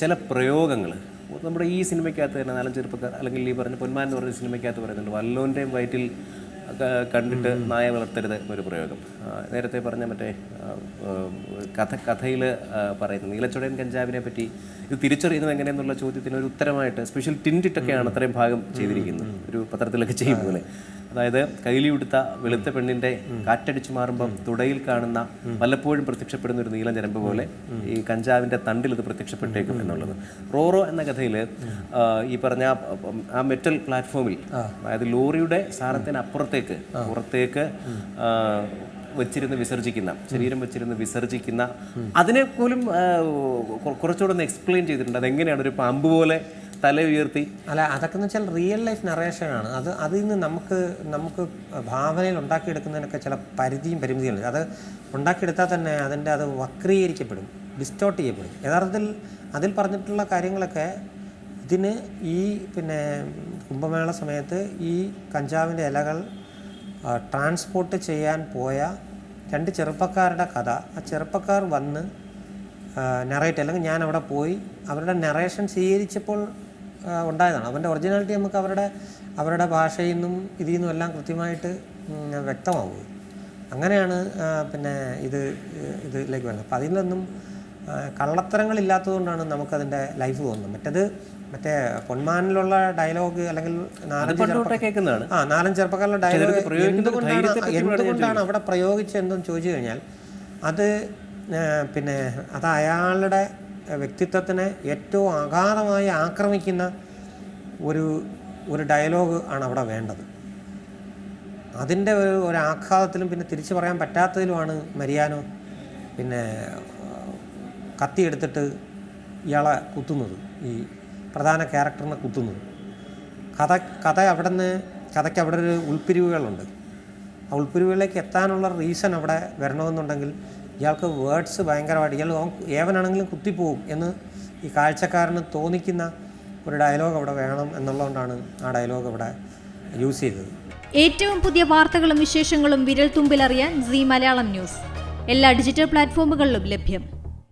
ചില പ്രയോഗങ്ങൾ നമ്മുടെ ഈ സിനിമയ്ക്കകത്ത് തന്നെ നാലഞ്ച് ചെറുപ്പക്കാർ അല്ലെങ്കിൽ ഈ പറഞ്ഞ പൊന്മാൻ എന്ന് പറഞ്ഞ സിനിമയ്ക്കകത്ത് പറയുന്നുണ്ട് വല്ലോന്റെയും വയറ്റിൽ കണ്ടിട്ട് നായ വളർത്തരുത് ഒരു പ്രയോഗം. നേരത്തെ പറഞ്ഞ മറ്റേ കഥ കഥയിൽ പറയുന്നത് നീലച്ചുടയൻ കഞ്ചാവിനെ പറ്റി ഇത് തിരിച്ചറിയുന്നത് എങ്ങനെയെന്നുള്ള ചോദ്യത്തിന് ഒരു ഉത്തരമായിട്ട് സ്പെഷ്യൽ ടിന്റിട്ടൊക്കെയാണ് അത്രയും ഭാഗം ചെയ്തിരിക്കുന്നത്. ഒരു പത്രത്തിലൊക്കെ ചെയ്യും പോലെ. അതായത് കൈലി ഉടുത്ത വെളുത്ത പെണ്ണിന്റെ കാറ്റടിച്ചു മാറുമ്പം തുടയിൽ കാണുന്ന വല്ലപ്പോഴും പ്രത്യക്ഷപ്പെടുന്ന ഒരു നീല ഞരമ്പ് പോലെ ഈ കഞ്ചാവിന്റെ തണ്ടിൽ ഇത് പ്രത്യക്ഷപ്പെട്ടേക്കും എന്നുള്ളത്. റോറോ എന്ന കഥയിൽ ഈ പറഞ്ഞ ആ- മെറ്റൽ പ്ലാറ്റ്ഫോമിൽ അതായത് ലോറിയുടെ സാധനത്തിന് അപ്പുറത്തേക്ക് പുറത്തേക്ക് വെച്ചിരുന്ന് വിസർജിക്കുന്ന ശരീരം വെച്ചിരുന്ന് വിസർജിക്കുന്ന അതിനെ പോലും കുറച്ചുകൂടെ ഒന്ന് എക്സ്പ്ലെയിൻ ചെയ്തിട്ടുണ്ട്. അതെങ്ങനെയാണ് ഒരു പാമ്പ് പോലെ തല ഉയർത്തി. അല്ല അതൊക്കെ എന്ന് വെച്ചാൽ റിയൽ ലൈഫ് നറേഷൻ ആണ്. അത് അതിൽ നിന്ന് നമുക്ക് നമുക്ക് ഭാവനയിൽ ഉണ്ടാക്കിയെടുക്കുന്നതിനൊക്കെ ചില പരിധിയും പരിമിതിയുണ്ട് അത് ഉണ്ടാക്കിയെടുത്താൽ തന്നെ അതിന്റെ അത് വക്രീകരിക്കപ്പെടും ഡിസ്റ്റോർട്ട് ചെയ്യപ്പെടും. യഥാർത്ഥത്തിൽ അതിൽ പറഞ്ഞിട്ടുള്ള കാര്യങ്ങളൊക്കെ ഇതിന് ഈ പിന്നെ കുംഭമേള സമയത്ത് ഈ കഞ്ചാവിന്റെ ഇലകൾ ട്രാൻസ്പോർട്ട് ചെയ്യാൻ പോയ രണ്ട് ചെറുപ്പക്കാരുടെ കഥ. ആ ചെറുപ്പക്കാർ വന്ന് നിറയിട്ട് അല്ലെങ്കിൽ ഞാൻ അവിടെ പോയി അവരുടെ നറേഷൻ സ്വീകരിച്ചപ്പോൾ ഉണ്ടായതാണ്. അവന്റെ ഒറിജിനാലിറ്റി നമുക്ക് അവരുടെ അവരുടെ ഭാഷയിൽ നിന്നും ഇതിൽ നിന്നും എല്ലാം കൃത്യമായിട്ട് വ്യക്തമാവുക അങ്ങനെയാണ് പിന്നെ ഇത് ഇതിലേക്ക് വരുന്നത്. അപ്പം അതിലൊന്നും കള്ളത്തരങ്ങളില്ലാത്തതുകൊണ്ടാണ് നമുക്കതിന്റെ ലൈഫ് തോന്നുന്നത് മറ്റേത് മറ്റേ പൊന്മാനിലുള്ള ഡയലോഗ് അല്ലെങ്കിൽ നാലഞ്ച് ആ നാലഞ്ച് ചെറുപ്പക്കാരുടെ ഡയലോഗ് എന്തുകൊണ്ടാണ് എന്തുകൊണ്ടാണ് അവിടെ പ്രയോഗിച്ചതെന്നും ചോദിച്ചു കഴിഞ്ഞാൽ അത് പിന്നെ അത് അയാളുടെ വ്യക്തിത്വത്തിനെ ഏറ്റവും അഗാധമായി ആക്രമിക്കുന്ന ഒരു ഒരു ഡയലോഗ് ആണ് അവിടെ വേണ്ടത്. അതിന്റെ ഒരു ഒരു ആഘാതത്തിലും പിന്നെ തിരിച്ചു പറയാൻ പറ്റാത്തതിലുമാണ് മരിയാനോ പിന്നെ കത്തിയെടുത്തിട്ട് ഇയാളെ കുത്തുന്നത് ഈ പ്രധാന ക്യാരക്ടറിനെ കുത്തുന്നത്. കഥ കഥ അവിടെ നിന്ന് കഥയ്ക്ക് അവിടെ ഒരു ഉൾപ്പിരിവുകളുണ്ട്. ആ ഉൾപ്പിരിവുകളിലേക്ക് എത്താനുള്ള റീസൺ അവിടെ വരണമെന്നുണ്ടെങ്കിൽ ഇയാൾക്ക് വേർഡ്സ് ഭയങ്കരമായിട്ട് ഇയാൾ ഏവനാണെങ്കിലും കുത്തിപ്പോവും എന്ന് ഈ കാഴ്ചക്കാരന് തോന്നിക്കുന്ന ഒരു ഡയലോഗ് അവിടെ വേണം എന്നുള്ളതുകൊണ്ടാണ് ആ ഡയലോഗ് അവിടെ യൂസ് ചെയ്തത്. ഏറ്റവും പുതിയ വാർത്തകളും വിശേഷങ്ങളും വിരൽ തുമ്പിലറിയാൻ സി മലയാളം ന്യൂസ്. എല്ലാ ഡിജിറ്റൽ പ്ലാറ്റ്ഫോമുകളിലും ലഭ്യം.